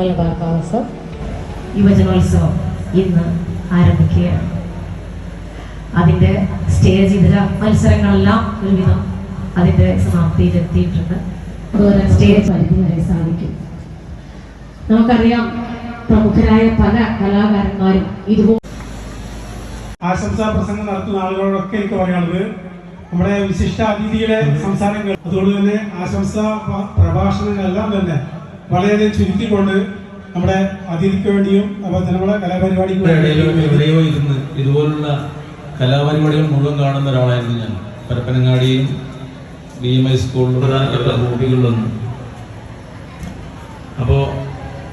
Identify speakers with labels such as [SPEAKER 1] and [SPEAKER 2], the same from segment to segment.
[SPEAKER 1] Malabar sir
[SPEAKER 2] യുവജനോത്സവം ഇന്ന് ആരംഭിക്കുകയാണ്. അതിന്റെ സ്റ്റേജ് ഇതര മത്സരങ്ങളെല്ലാം ഒരുവിധം അതിന്റെ സമാപ്തിയിലെത്തിയിട്ടുണ്ട്. അതുപോലെ സ്റ്റേജ് പരിധി വരെ സാധിക്കും. നമുക്കറിയാം പ്രമുഖരായ പല കലാകാരന്മാരും ഇതുപോലെ
[SPEAKER 3] ആശംസാ പ്രസംഗം നടത്തുന്ന ആളുകളോടൊക്കെ എനിക്ക് പറയാനുള്ളത് നമ്മുടെ വിശിഷ്ട അതിഥിയുടെ സംസാരങ്ങൾ. അതുകൊണ്ട് തന്നെ ആശംസാ പ്രഭാഷണങ്ങളെല്ലാം തന്നെ വളരെയധികം ചുരുക്കിക്കൊണ്ട് നമ്മുടെ അതിഥിക്ക് വേണ്ടിയും അതുപോലെ തന്നെ നമ്മുടെ കലാപരിപാടിക്ക്
[SPEAKER 4] എവിടെയോ ഇരുന്ന് ഇതുപോലുള്ള കലാപരിപാടികൾ മുഴുവൻ കാണുന്ന ഒരാളായിരുന്നു ഞാൻ. പരപ്പനങ്ങാടിയിലും ബി എം ഐ സ്കൂളിലും പ്രധാനപ്പെട്ട ഹോബികളിലൊന്നും അപ്പോൾ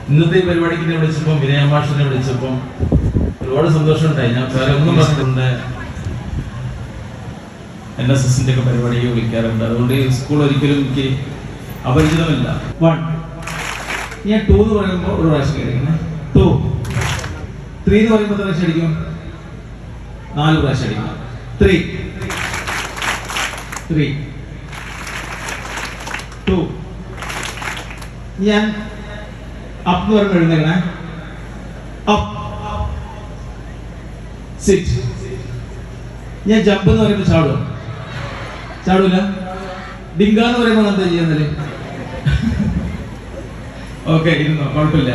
[SPEAKER 4] ഇന്നത്തെ പരിപാടിക്ക് എന്നെ വിളിച്ചപ്പം വിനയമാഷിനെ വിളിച്ചപ്പം ഒരുപാട് സന്തോഷമുണ്ടായി. ഞാൻ ഒന്നും പറഞ്ഞിട്ടുണ്ട് എൻ എസ് എസിന്റെ ഒക്കെ പരിപാടിക്ക് വിളിക്കാറുണ്ട്. അതുകൊണ്ട് സ്കൂൾ ഒരിക്കലും എനിക്ക് അപരിചിതമല്ല. വൺ ഞാൻ ടൂ എന്ന് പറയുമ്പോൾ ഒരു പ്രാവശ്യം കഴിക്കണം ടൂ ത്രീ എന്ന് പറയുമ്പോൾ എത്ര പ്രാവശ്യം അടിക്കും? നാല് പ്രാവശ്യം അടിക്കണം ത്രീ ത്രീ ടു ഞാൻ അപ്പ് എന്ന് പറയുമ്പോൾ എഴുന്നേക്കണേ. അപ്പ് സിറ്റ് ഞാൻ ജമ്പ് എന്ന് പറയുമ്പോൾ ചാടും ചാടൂല. ഡിങ്ക എന്ന് പറയുമ്പോൾ എന്താ ചെയ്യുന്നല്ലേ ഓക്കെ ഇരുന്നോ കുഴപ്പമില്ല.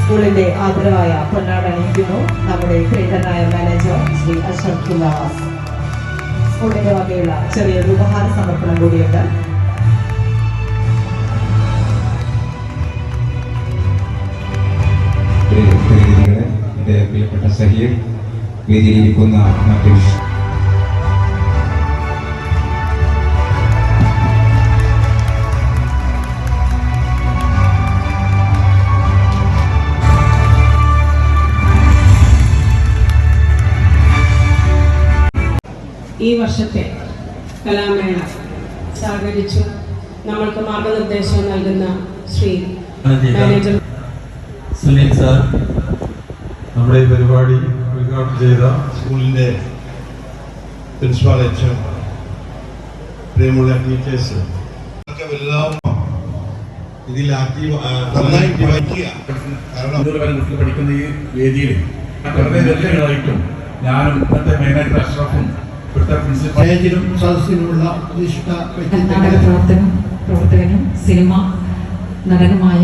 [SPEAKER 5] സ്കൂളിന്റെ ആദരവായ പൊന്നാട് അണിയിക്കുന്നു നമ്മുടെ പ്രിയങ്കരനായ മാനേജർ ശ്രീ അശോക് കുമാർ സ്കൂളിന്റെ വകയുള്ള ചെറിയൊരു ഉപഹാര സമർപ്പണം കൂടിയുണ്ട്.
[SPEAKER 6] പ്രിയപ്പെട്ട സഹീർ വേദിയിലിരിക്കുന്ന മറ്റു
[SPEAKER 7] ഈ വർഷത്തെ കലാമേള സഹകരിച്ചു നമ്മൾക്ക് മാർഗനിർദ്ദേശം നൽകുന്ന ശ്രീ മാനേജർ
[SPEAKER 4] സുനിൽ സാർ
[SPEAKER 8] നമ്മുടെ ഈ പരിപാടി ഉദ്ഘാടനം ചെയ്ത സ്കൂളിന്റെ പ്രിൻസിപ്പാൾ എച്ച് പ്രിയമുള്ള ടീച്ചേഴ്സ്. ഇതിൽ ആക്റ്റീവ്
[SPEAKER 9] പഠിക്കുന്ന ഈ വേദിയിൽ വളരെ വെല്ലുകളായിട്ടും ഞാനും ഇന്നത്തെ മെയിനായിട്ട് അഷ്റഫും
[SPEAKER 8] സദസ്സിലുമുള്ള വിശിഷ്ട
[SPEAKER 2] നാടക പ്രവർത്തനം പ്രവർത്തകനും സിനിമ നടനുമായ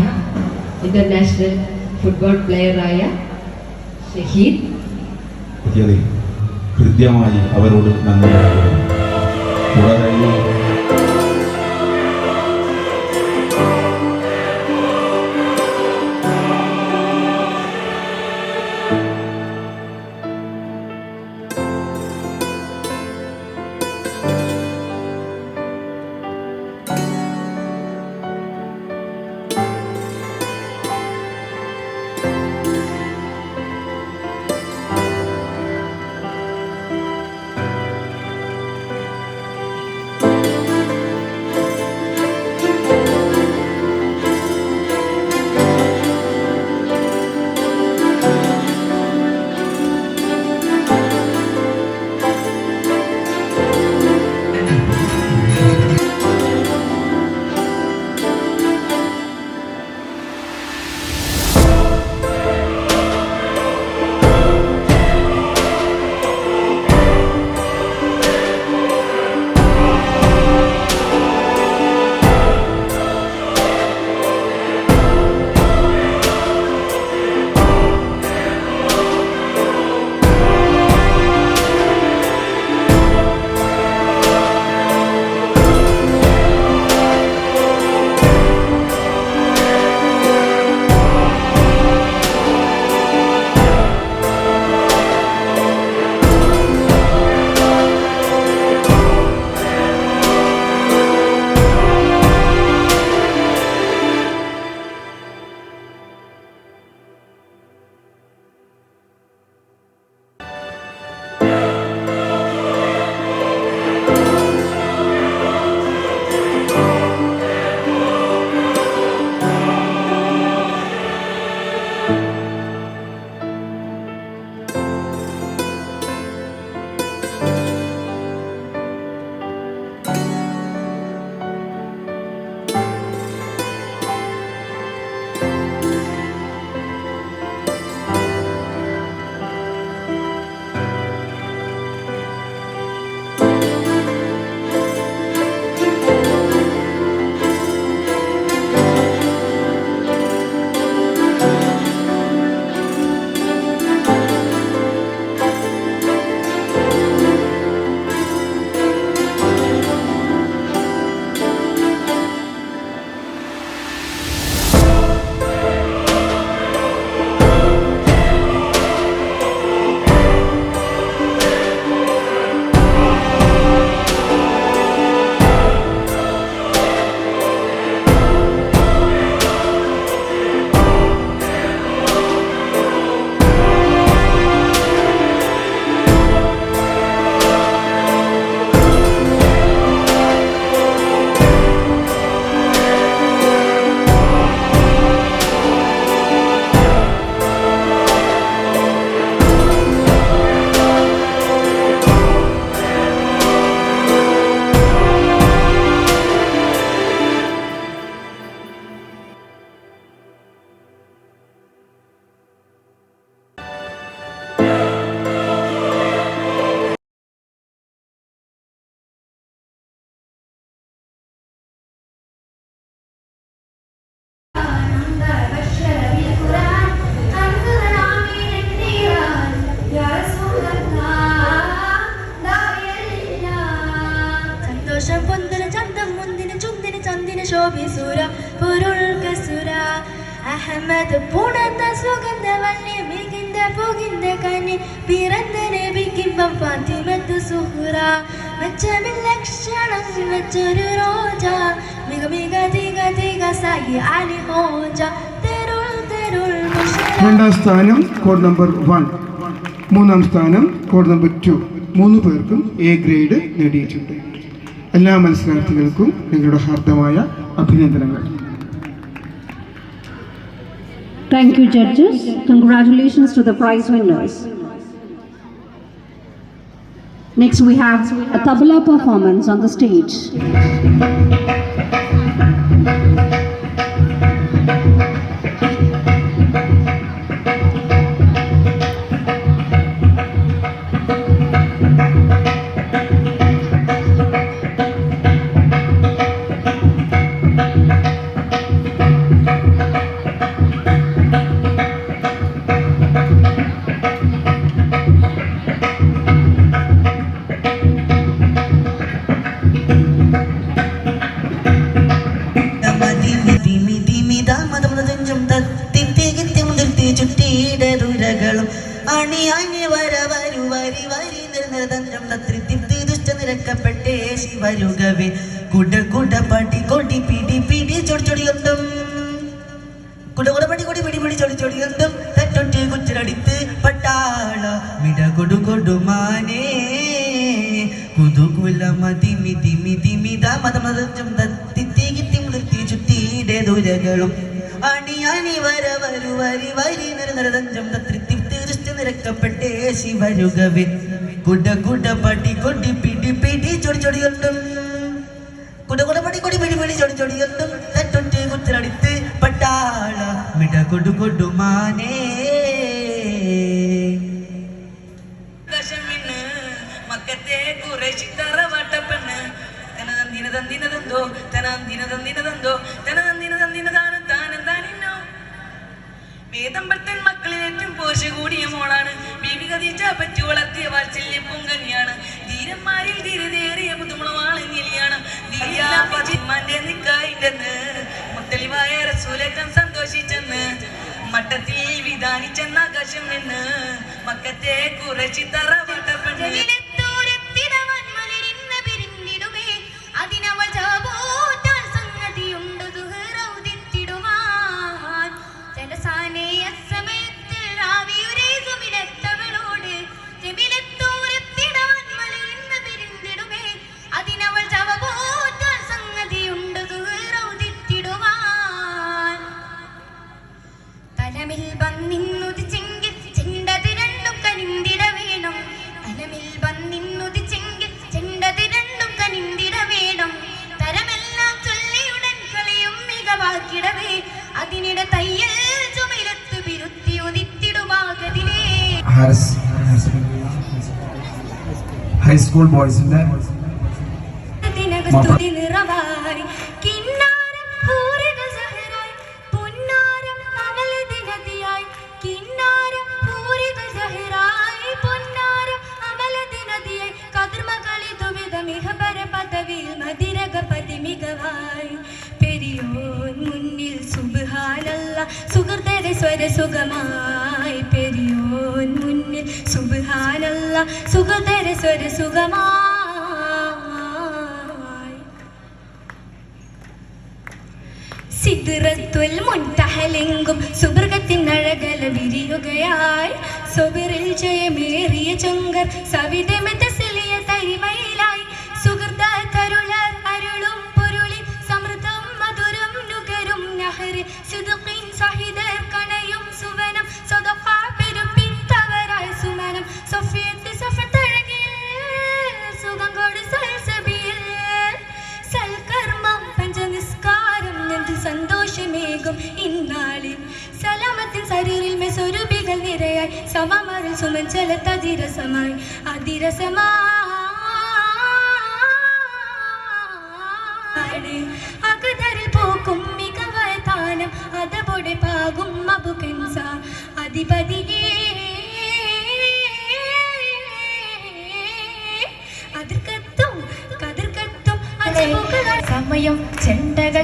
[SPEAKER 2] ഇന്റർനാഷണൽ ഫുട്ബോൾ പ്ലെയറായ ഷഹീദ്.
[SPEAKER 6] കൃത്യമായി ഹൃദ്യമായി അവരോട് നന്ദി പറയുന്നു. കൂടാതെ
[SPEAKER 10] രണ്ടാം സ്ഥാനം കോഡ് നമ്പർ വൺ മൂന്നാം സ്ഥാനം കോഡ് നമ്പർ ടു മൂന്ന് പേർക്കും എ ഗ്രേഡ് നേടിയിട്ടുണ്ട് എല്ലാ മത്സരാർത്ഥികൾക്കും നിങ്ങളുടെ ഹാർദമായ അഭിനന്ദനങ്ങൾ
[SPEAKER 11] Thank you, judges. Congratulations to the prize winners. Next, we have a tabla performance on the stage.
[SPEAKER 12] ദൃഷ്ടി നിരക്കപ്പെട്ടേ ശിവരുകവേ കുട കുട പടി കൊടി പിടി പിടി ചൊടി ചൊടിയൊട്ടും കുട കുട പടി കൊടി പിടി പിടി ചൊടി ചൊടിയൊട്ടും തട്ടൊട്ടി കുത്തിലടിത്ത് പട്ടാള മിട കൊടു കൊടുമാനേ മക്കത്തെ കുറേശി തറവാട്ടപ്പെണ്ണ് തനതന്തിന തന്തിനതന്തോ തനന്തിന തന്തിനതന്തോ പോഷ കൂടിയ മോളാണ്. ബീബി ഖദീജ പറ്റി വളർത്തിയ വാത്സല്യ പൊങ്കനിയാണ് ധീരന്മാരിൽ ധീരതേറിയ പുതുമുളവാളിഞ്ഞിലിയാണ് ധീരമാന്റെ നിക്കായിട്ടെന്ന്. മുത്തലിവായ റസൂലേറ്റം സന്തോഷിച്ചെന്ന്. മട്ടത്തിൽ വിധാനിച്ചെന്ന ആകാശം നിന്ന്. മക്കത്തെ കുറച്ചി
[SPEAKER 13] ജലിലത്തോരത്തിടവൻ മുന്നിൽ ബോയ്സിന്റെ സുഹൃതര സ്വര സുഖമായി പെരിയോൻ മുന്നിൽ സുബ്ഹാനല്ല സുഖതര സ്വര സുഖമായി മുൻതഹലെങ്കും സുബൃഗത്തിൻ അഴകല വിരിയുകയായി. ജയമേറിയ ചുങ്കർ സവിതമെത്തസിലിയ അതിരസമായി അതിരസമായി അകതരിൽ പോക്കും മികവായ താനം അതപൊടെ പാകും മബുകൻസ അധിപതിയേ അതിർക്കത്തും കതിർക്കത്തും സമയം ചെണ്ടകൾ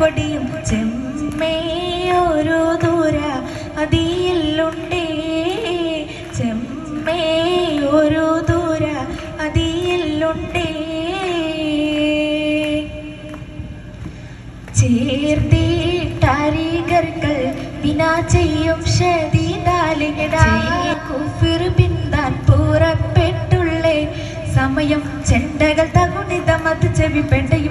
[SPEAKER 13] പലതരം ചെമ്മേയൊരു ദൂര അതിയിലുണ്ടേ. ചെമ്മേ ഒരു ദൂര അതിയിലുണ്ടേ. ചേർത്തിട്ടരികർകൾ വിനാ ചെയ്യും കുഫിർ പിന്താൻ പുറപ്പെട്ടുള്ളേ. സമയം ചെണ്ടകൾ തകുണിതം അത് ചെവിപ്പെട്ടയും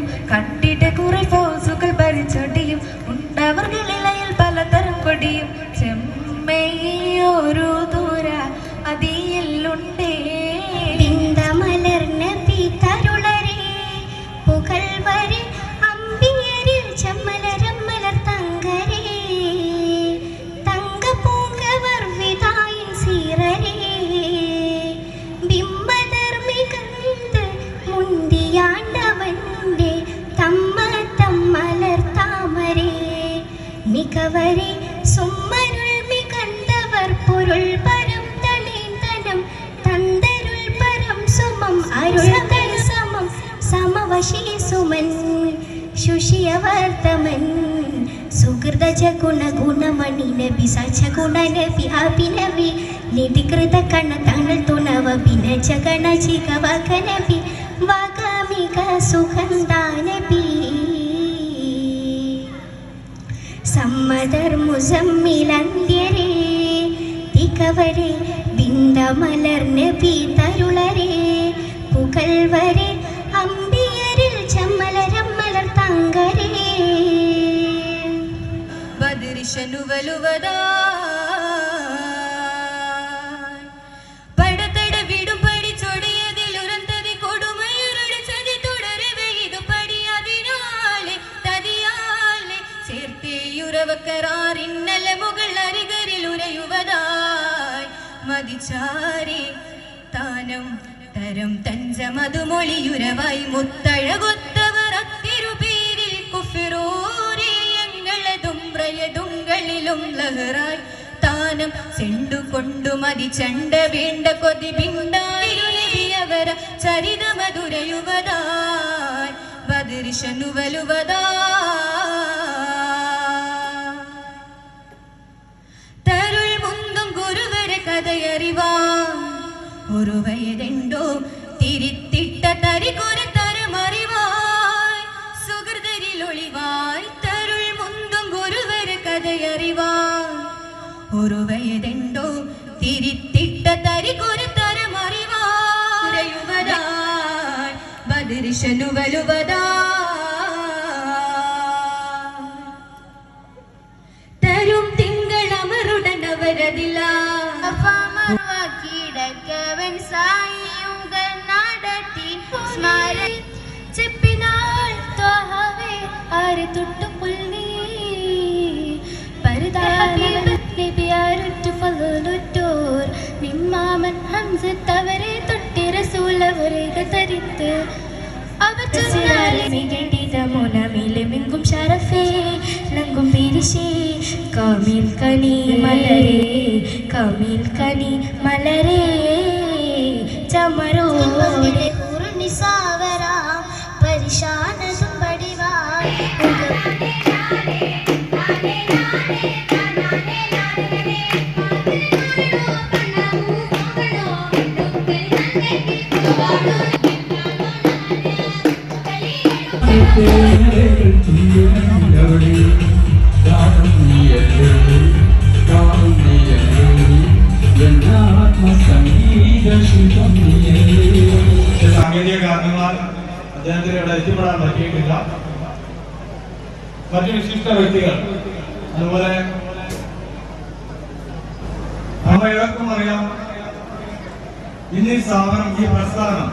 [SPEAKER 14] വകമിക സുഗന്ധാനബി സമ്മതർ മുസമ്മിലന്ത്യരേ തികവരെ ബിന്ദമലർ നബി തരുളരെ. പുകൾവരെ അമ്പിയരിൽ ചെമ്മലരമ്മലർ തങ്കരേ
[SPEAKER 13] ബദിരിശനു തരം തഞ്ചമതുമൊളിയുരവായി മുത്തഴകൊത്തവർ അത്തിരുപേരിൽ കുഫിറൂരിയങ്ങളതും പ്രയതുങ്ങളിലും ലഹറായി. താനം ചെണ്ടു കൊണ്ടു മതി ചണ്ട വേണ്ട കൊതി പിണ്ടായിരുവര ചരിത മധുരയുവതായി വയതെണ്ടോ തിരിത്തിട്ട തരികൊര തരമറിവായ്. സുഹൃതരിൽ ഒളിവായ് തരുൾ മുന്തും ഗുരുവരെ കഥയറിവായ്. ഒരു വയതെണ്ടോ തിരിത്തിട്ട തരികൊര തരമറിവായുവതായ് ബദിർശനു
[SPEAKER 14] செஞ்சு தவறே தொட்டிர சூழவரைக தரித்து. மிகும் ஷரஃபே நங்கும் பிரிஷே காமில் கனி மலரே காமில் கனி மலரே சமரோ ஒரு நிசாவரா பரிஷானதும் வடிவாய் நானே நானே
[SPEAKER 15] സാങ്കേതിക കാരണങ്ങളാൽ അദ്ദേഹത്തിന് ഇവിടെ എത്തിപ്പെടാൻ പറ്റിയിട്ടില്ല. മറ്റു വിശിഷ്ട വ്യക്തികൾ അതുപോലെ നമ്മൾ ഏവർക്കും അറിയാം ഇന്ന് ഈ സ്ഥാപനം ഈ പ്രസ്ഥാനം